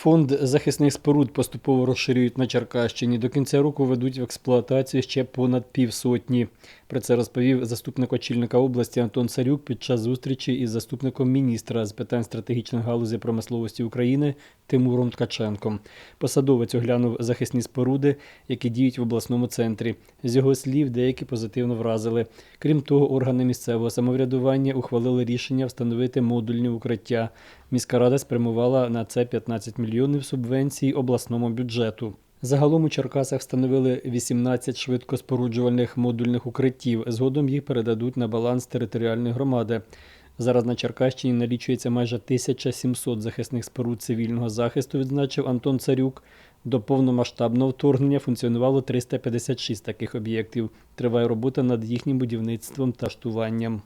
Фонд захисних споруд поступово розширюють на Черкащині. До кінця року ведуть в експлуатацію ще понад півсотні. Про це розповів заступник очільника області Антон Царюк під час зустрічі із заступником міністра з питань стратегічних галузей промисловості України Тимуром Ткаченком. Посадовець оглянув захисні споруди, які діють в обласному центрі. З його слів, деякі позитивно вразили. Крім того, органи місцевого самоврядування ухвалили рішення встановити модульні укриття. Міська рада спрямувала на це 15 мільйонів субвенцій обласному бюджету. Загалом у Черкасах встановили 18 швидкоспоруджувальних модульних укриттів. Згодом їх передадуть на баланс територіальної громади. Зараз на Черкащині налічується майже 1700 захисних споруд цивільного захисту, відзначив Антон Царюк. До повномасштабного вторгнення функціонувало 356 таких об'єктів. Триває робота над їхнім будівництвом та штуванням.